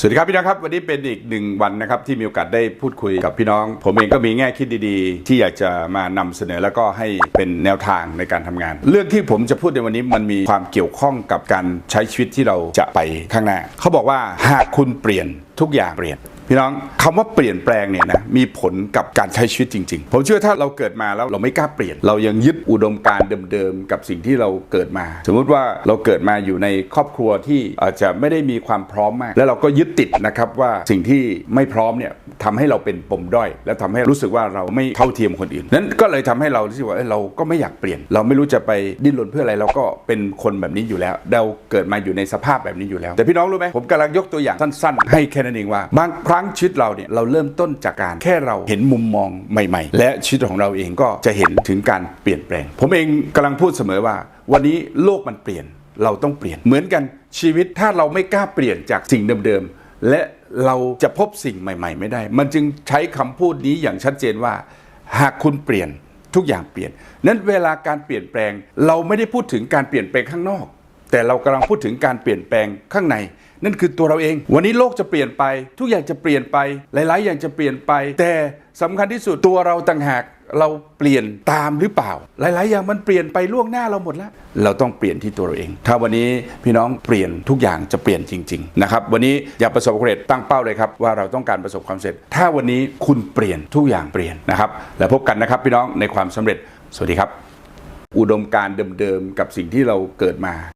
สวัสดีครับพี่น้องครับวันนี้เป็นอีกหนึ่งวันนะครับที่มีโอกาสได้พูดคุยกับพี่น้อง ผมเองก็มีแง่คิดดีๆ ที่อยากจะมานำเสนอแล้วก็ให้เป็นแนวทางในการทำงาน เรื่องที่ผมจะพูดในวันนี้มันมีความเกี่ยวข้องกับการใช้ชีวิตที่เราจะไปข้างหน้า เขาบอกว่าหากคุณเปลี่ยน ทุกอย่างเปลี่ยนพี่น้องคำว่าเปลี่ยนแปลงเนี่ยนะมีผลกับการใช้ชีวิตจริง ๆ ผมเชื่อถ้าเราเกิดมาแล้วเราไม่กล้าเปลี่ยน เรายังยึดอุดมการณ์เดิมๆกับสิ่งที่เราเกิดมา สมมุติว่าเราเกิดมาอยู่ในครอบครัวที่อาจจะไม่ได้มีความพร้อมมาก แล้วเราก็ยึดติดนะครับว่าสิ่งที่ไม่พร้อมเนี่ยทำให้เราเป็นปมด้อย และทำให้รู้สึกว่าเราไม่เท่าเทียมคนอื่น นั้นก็เลยทำให้เรารู้สึกว่าเเราก็ไม่อยากเปลี่ยน เราไม่รู้จะไปดิ้นรนเพื่ออะไรเราก็เป็นคนแบบนี้อยู่แล้ว เราเกิดมาอยู่ในสภาพแบบนี้อยู่แล้ว แต่พี่น้องรู้ไหมผมกำลังยกตัวอย่างสั้น ๆ ให้แค่นั้นเองว่า บางครั้งชีวิตเราเนี่ยเราเริ่มต้นจากการแค่เราเห็นมุมมองใหม่ ๆ และชีวิตของเราเองก็จะเห็นถึงการเปลี่ยนแปลง ผมเองกำลังพูดเสมอว่า วันนี้โลกมันเปลี่ยนเราต้องเปลี่ยนเหมือนกันชีวิตถ้าเราไม่กล้าเปลี่ยนจากสิ่งเดิมๆและเราจะพบสิ่งใหม่ ๆ ไม่ได้ มันจึงใช้คำพูดนี้อย่างชัดเจนว่า หากคุณเปลี่ยนทุกอย่างเปลี่ยน นั้นเวลาการเปลี่ยนแปลง เราไม่ได้พูดถึงการเปลี่ยนแปลงข้างนอก แต่เรากำลังพูดถึงการเปลี่ยนแปลงข้างใน นั่นคือตัวเราเอง วันนี้โลกจะเปลี่ยนไป ทุกอย่างจะเปลี่ยนไป หลาย ๆ อย่างจะเปลี่ยนไป แต่สำคัญที่สุดตัวเราต่างหากเราเปลี่ยนตามหรือเปล่า หลาย ๆ อย่างมันเปลี่ยนไปล่วงหน้าเราหมดแล้ว เราต้องเปลี่ยนที่ตัวเราเอง ถ้าวันนี้พี่น้องเปลี่ยนทุกอย่างจะเปลี่ยนจริง ๆ นะครับ วันนี้อย่าประสบความสำเร็จตั้งเป้าเลยครับว่าเราต้องการประสบความสำเร็จ ถ้าวันนี้คุณเปลี่ยนทุกอย่างเปลี่ยนนะครับแล้วพบกันนะครับพี่น้องในความสำเร็จ สวัสดีครับ อุดมการเดิม ๆ กับสิ่งที่เราเกิดมา